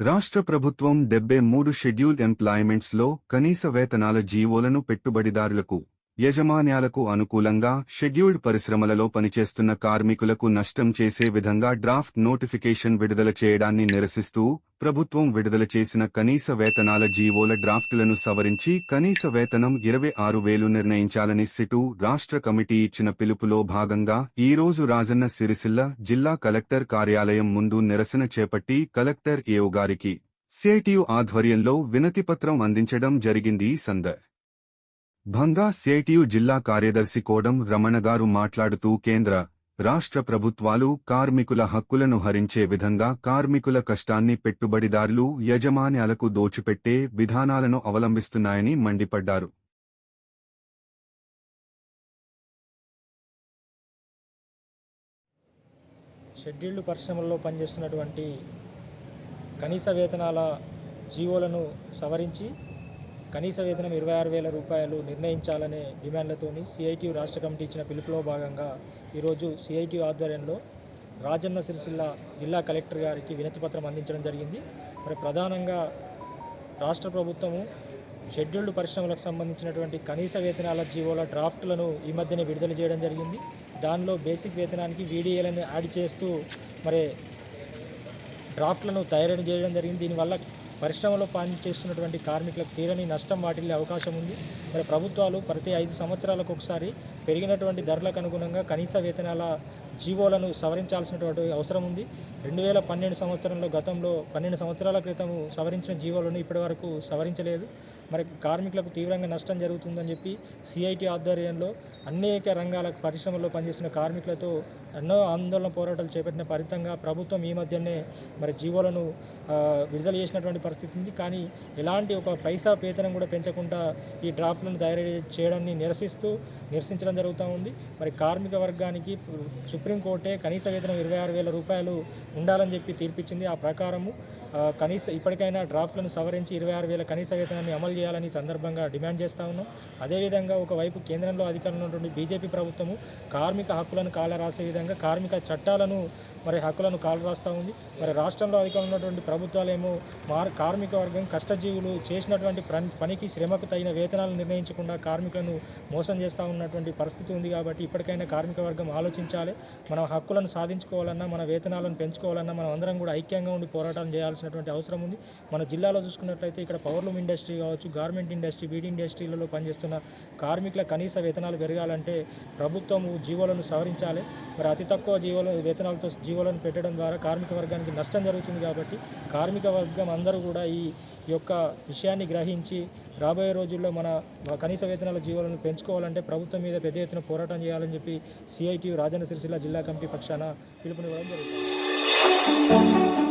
రాష్ట్ర ప్రభుత్వం డెబ్బై మూడు షెడ్యూల్ ఎంప్లాయ్మెంట్స్లో కనీస వేతనాల జీవోలను పెట్టుబడిదారులకు యజమాన్యాలకు అనుకూలంగా షెడ్యూల్డ్ పరిశ్రమలలో పనిచేస్తున్న కార్మికులకు నష్టం చేసే విధంగా డ్రాఫ్ట్ నోటిఫికేషన్ విడుదల చేయడాన్ని నిరసిస్తూ ప్రభుత్వం విడుదల చేసిన కనీస వేతనాల జీవోల డ్రాఫ్టులను సవరించి కనీస వేతనం ఇరవై ఆరు వేలు నిర్ణయించాలని సిటు రాష్ట్ర కమిటీ ఇచ్చిన పిలుపులో భాగంగా ఈ రోజు రాజన్న సిరిసిల్ల జిల్లా కలెక్టర్ కార్యాలయం ముందు నిరసన చేపట్టి కలెక్టర్ ఏఓ గారికి సిఐటియు ఆధ్వర్యంలో వినతిపత్రం అందించడం జరిగింది సంద. సందర్ భంగా సేటియు జిల్లా కార్యదర్శి కోడం రమణ గారు మాట్లాడుతూ కేంద్ర రాష్ట్ర ప్రభుత్వాలు కార్మికుల హక్కులను హరించే విధంగా కార్మికుల కష్టాన్ని పెట్టుబడిదారులు యజమాన్యాలకు దోచిపెట్టే విధానాలను అవలంబిస్తున్నాయని మండిపడ్డారు. షెడ్యూల్డ్ పరిశ్రమల్లో పనిచేస్తున్నటువంటి కనీస వేతనాల జీవోలను సవరించి కనీస వేతనం ఇరవై ఆరు వేల రూపాయలు నిర్ణయించాలనే డిమాండ్లతోని సిఐటియు రాష్ట్ర కమిటీ ఇచ్చిన పిలుపులో భాగంగా ఈరోజు సిఐటియు ఆధ్వర్యంలో రాజన్న సిరిసిల్ల జిల్లా కలెక్టర్ గారికి వినతిపత్రం అందించడం జరిగింది. మరి ప్రధానంగా రాష్ట్ర ప్రభుత్వము షెడ్యూల్డ్ పరిశ్రమలకు సంబంధించినటువంటి కనీస వేతనాల జీవోల డ్రాఫ్ట్లను ఈ మధ్యనే విడుదల చేయడం జరిగింది. దానిలో బేసిక్ వేతనానికి వీడిఏలను యాడ్ చేస్తూ మరి డ్రాఫ్ట్లను తయారు చేయడం జరిగింది. దీనివల్ల పరిశ్రమలో పనిచేస్తున్నటువంటి కార్మికులకు తీరని నష్టం వాటిల్లే అవకాశం ఉంది. మరి ప్రభుత్వాలు ప్రతి ఐదు సంవత్సరాలకు ఒకసారి పెరిగినటువంటి ధరలకు అనుగుణంగా కనీస వేతనాల జీవోలను సవరించాల్సినటువంటి అవసరం ఉంది. రెండు వేల పన్నెండు సంవత్సరంలో గతంలో పన్నెండు సంవత్సరాల క్రితం సవరించిన జీవోలను ఇప్పటి వరకు సవరించలేదు. మరి కార్మికులకు తీవ్రంగా నష్టం జరుగుతుందని చెప్పి సిఐటి ఆధ్వర్యంలో అనేక రంగాల పరిశ్రమల్లో పనిచేస్తున్న కార్మికులతో ఎన్నో ఆందోళన పోరాటాలు చేపట్టిన ఫలితంగా ప్రభుత్వం ఈ మధ్యనే మరి జీవోలను విడుదల చేసినటువంటి పరిస్థితి ఉంది. కానీ ఎలాంటి ఒక పైసా వేతనం కూడా పెంచకుండా ఈ డ్రాఫ్ట్లను తయారు చేయడాన్ని నిరసిస్తూ నిరసించడం జరుగుతూ ఉంది. మరి కార్మిక వర్గానికి సుప్రీంకోర్టే కనీస వేతనం ఇరవై ఆరు వేల రూపాయలు ఉండాలని చెప్పి తీర్పిచ్చింది ఆ ప్రకారము. కనీస ఇప్పటికైనా డ్రాఫ్ట్లను సవరించి ఇరవై ఆరు వేల కనీస వేతనాన్ని అమలు చేయాలని సందర్భంగా డిమాండ్ చేస్తా ఉన్నాం. అదేవిధంగా ఒకవైపు కేంద్రంలో అధికారంలో ఉన్నటువంటి బీజేపీ ప్రభుత్వము కార్మిక హక్కులను కాలరాసే విధంగా కార్మిక చట్టాలను మరి హక్కులను కాలరాస్తూ ఉంది. మరి రాష్ట్రంలో అధికారంలో ఉన్నటువంటి ప్రభుత్వాలేమో మార్ కార్మిక వర్గం కష్టజీవులు చేసినటువంటి పనికి శ్రమకు తగిన వేతనాలు నిర్ణయించకుండా కార్మికులను మోసం చేస్తూ ఉన్నటువంటి పరిస్థితి ఉంది కాబట్టి ఇప్పటికైనా కార్మిక వర్గం ఆలోచించాలి. మన హక్కులను సాధించుకోవాలన్నా మన వేతనాలను పెంచుకోవాలన్నా మనం అందరం కూడా ఐక్యంగా ఉండి పోరాటం చేయాల్సినటువంటి అవసరం ఉంది. మన జిల్లాలో చూసుకున్నట్లయితే ఇక్కడ పవర్లూమ్ ఇండస్ట్రీ కావచ్చు గార్మెంట్ ఇండస్ట్రీ బీడీ ఇండస్ట్రీలలో పనిచేస్తున్న కార్మికుల కనీస వేతనాలు పెరగాలంటే ప్రభుత్వము జీవోలను సవరించాలి. మరి అతి తక్కువ జీవోలు వేతనాలతో జీవోలను పెట్టడం ద్వారా కార్మిక వర్గానికి నష్టం జరుగుతుంది కాబట్టి కార్మిక వర్గం అందరూ కూడా ఈ యొక్క విషయాన్ని గ్రహించి రాబోయే రోజుల్లో మన కనీస వేతనాల జీవోలను పెంచుకోవాలంటే ప్రభుత్వం మీద పెద్ద ఎత్తున పోరాటం చేయాలని చెప్పి సిఐటియు రాజన్న సిరిసిల్ల జిల్లా కమిటీ పక్షాన పిలుపునివ్వడం జరుగుతుంది.